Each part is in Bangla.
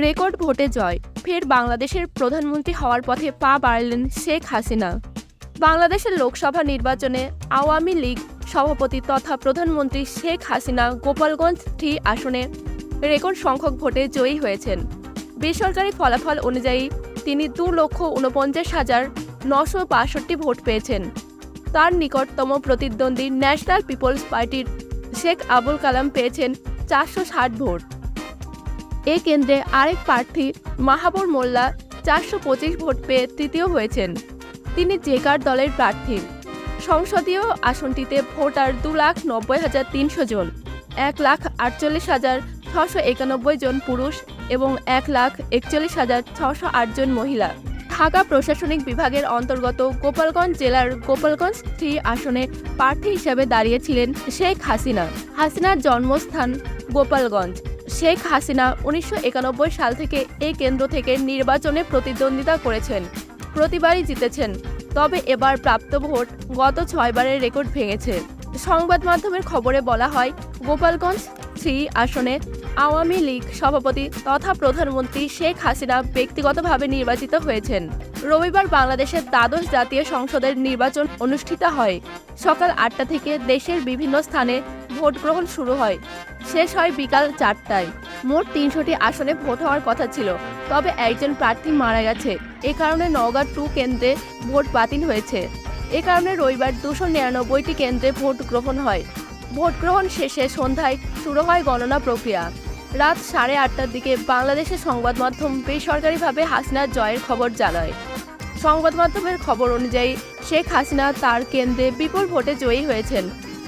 রেকর্ড ভোটে জয়। ফের বাংলাদেশের প্রধানমন্ত্রী হওয়ার পথে পা বাড়লেন শেখ হাসিনা। বাংলাদেশের লোকসভা নির্বাচনে আওয়ামী লীগ সভাপতি তথা প্রধানমন্ত্রী শেখ হাসিনা গোপালগঞ্জ থ্রি আসনে রেকর্ড সংখ্যক ভোটে জয়ী হয়েছেন। বেসরকারি ফলাফল অনুযায়ী তিনি দু লক্ষ উনপঞ্চাশ হাজার নশো বাষট্টি ভোট পেয়েছেন। তার নিকটতম প্রতিদ্বন্দ্বী ন্যাশনাল পিপলস পার্টির শেখ আবুল কালাম পেয়েছেন চারশো ষাট ভোট। এ কেন্দ্রে আরেক প্রার্থী মাহাবুর মোল্লা চারশো পঁচিশ ভোট পেয়ে তৃতীয় হয়েছেন। তিনি জেকার দলের প্রার্থী। সংসদীয় আসনটিতে ভোটার দু লাখ নব্বই হাজার তিনশো জন, এক লাখ আটচল্লিশ হাজার ছশো একানব্বই জন পুরুষ এবং এক লাখ একচল্লিশ হাজার ছশো আট জন মহিলা। ঢাকা প্রশাসনিক বিভাগের অন্তর্গত গোপালগঞ্জ জেলার গোপালগঞ্জ থ্রি আসনে প্রার্থী হিসেবে দাঁড়িয়েছিলেন শেখ হাসিনা। হাসিনার জন্মস্থান গোপালগঞ্জ। শেখ হাসিনা উনিশশো একানব্বই সাল থেকে এই কেন্দ্র থেকে নির্বাচনে প্রতিদ্বন্দ্বিতা করেছেন। প্রতিবারই জিতেছেন। তবে এবার প্রাপ্ত ভোট গত ছয়বারের রেকর্ড ভেঙেছে। সংবাদ মাধ্যমের খবরে বলা হয়, গোপালগঞ্জ থ্রি আসনে আওয়ামী লীগ সভাপতি তথা প্রধানমন্ত্রী শেখ হাসিনা ব্যক্তিগতভাবে নির্বাচিত হয়েছেন। রবিবার বাংলাদেশের দ্বাদশ জাতীয় সংসদের নির্বাচন অনুষ্ঠিত হয়। সকাল আটটা থেকে দেশের বিভিন্ন স্থানে ভোট গ্রহণ শুরু হয়। শেষ হয় বিকাল চারটায়। মোট তিনশোটি আসনে ভোট হওয়ার কথা ছিল। তবে একজন প্রার্থী মারা গেছে। এ কারণে নওগাঁ টু কেন্দ্রে ভোট বাতিল হয়েছে। এ কারণে রবিবার দুশো নিরানব্বইটি কেন্দ্রে ভোট গ্রহণ হয়। ভোট গ্রহণ শেষে সন্ধ্যায় শুরু হয় গণনা প্রক্রিয়া। রাত সাড়ে আটটার দিকে বাংলাদেশের সংবাদ মাধ্যম বেসরকারিভাবে হাসিনার জয়ের খবর জানায়। সংবাদ মাধ্যমের খবর অনুযায়ী, শেখ হাসিনা তার কেন্দ্রে বিপুল ভোটে জয়ী হয়েছেন।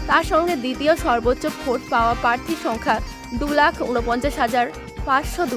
তার সঙ্গে দ্বিতীয় সর্বোচ্চ ভোট পাওয়া প্রার্থীর সংখ্যা দু লাখ উনপঞ্চাশ হাজার পাঁচশো